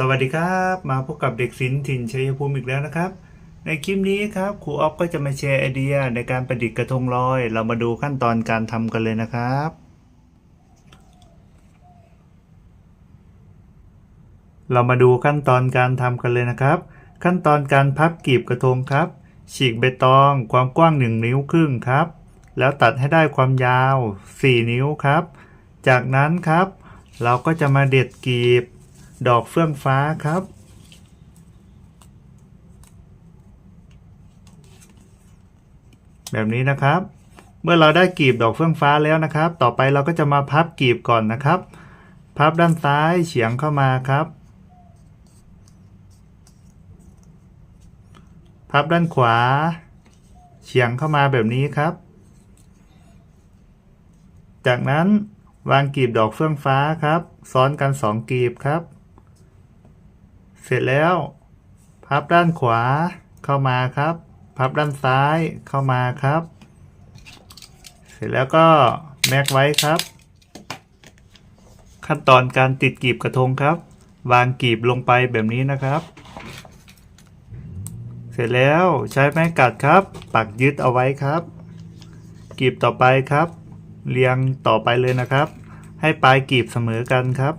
สวัสดีครับ มาพบกับเด็กศิลป์ถิ่นชัยภูมิอีกแล้วนะครับ ในคลิปนี้ครับครูออฟก็จะมาแชร์ไอเดียในการประดิษฐ์กระทงลอย เรามาดูขั้นตอนการทำกันเลยนะครับ เรามาดูขั้นตอนการทำกันเลยนะครับ ขั้นตอนการพับกลีบกระทงครับ ฉีกใบตองความกว้าง 1 นิ้วครึ่งครับ แล้วตัดให้ได้ความยาว 4 นิ้วครับ จากนั้นครับ เราก็จะมาเด็ดกลีบ ดอกเฟื่องฟ้าครับ แบบนี้นะครับ เมื่อเราได้กลีบดอกเฟื่องฟ้าแล้วนะครับ ต่อไปเราก็จะมาพับกลีบก่อนนะครับ พับด้านซ้ายเฉียงเข้ามาครับ พับด้านขวา เฉียงเข้ามาแบบนี้ครับ จากนั้นวางกลีบดอกเฟื่องฟ้าครับ ซ้อนกันสองกลีบครับ เสร็จแล้ว พับด้านขวาเข้ามาครับ พับด้านซ้ายเข้ามาครับ เสร็จแล้วก็แม็กไว้ครับ ขั้นตอนการติดกีบกระทงครับ วางกีบลงไปแบบนี้นะครับ เสร็จแล้วใช้ไม้กัดครับ ปักยึดเอาไว้ครับ กีบต่อไปครับ เรียงต่อไปเลยนะครับ ให้ปลายกีบเสมอกันครับ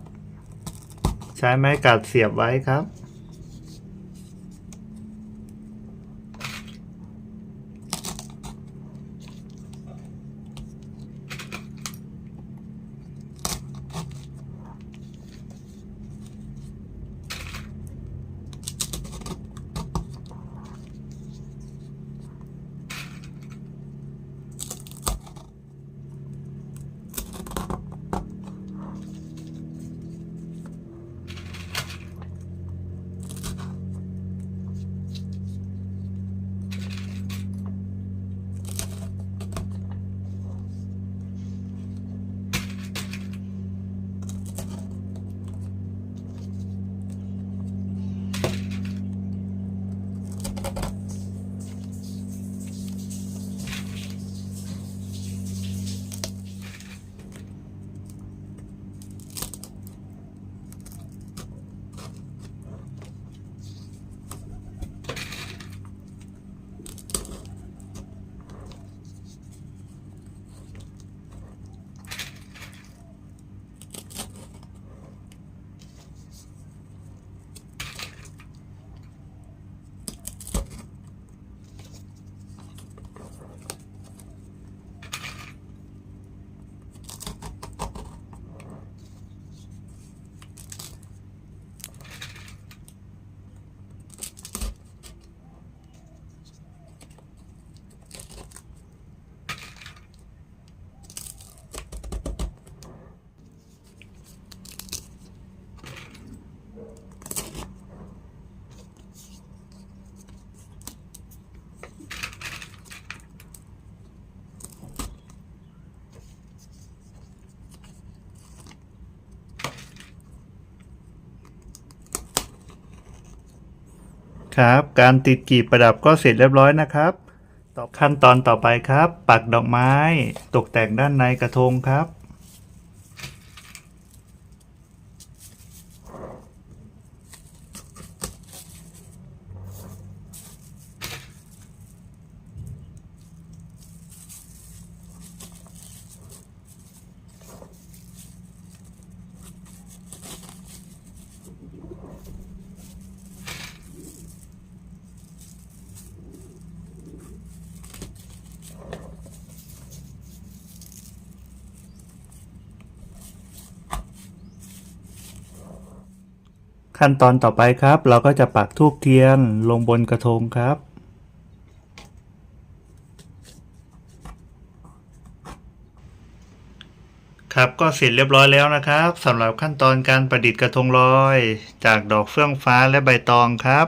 ใช้ไม้กัดเสียบไว้ครับ ครับ การติดกีบประดับก็เสร็จเรียบร้อยนะครับต่อขั้นตอนต่อไปครับ ปักดอกไม้ ตกแต่งด้านในกระทงครับ ขั้นตอนต่อไปครับ เราก็จะปักทูบเทียนลงบนกระทงครับ ครับก็เสร็จเรียบร้อยแล้วนะครับสำหรับขั้นตอนการประดิษฐ์กระทงลอย จากดอกเฟื่องฟ้าและใบตองครับ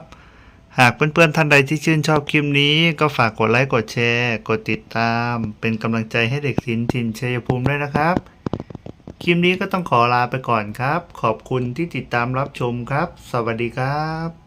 หากเพื่อนๆท่านใดที่ชื่นชอบคลิปนี้ ก็ฝากกดไลค์กดแชร์ กดติดตาม เป็นกำลังใจให้เด็กศิลป์ถิ่นชัยภูมิด้วยนะครับ คลิปนี้ก็ต้องขอลาไปก่อนครับ ขอบคุณที่ติดตามรับชมครับ สวัสดีครับ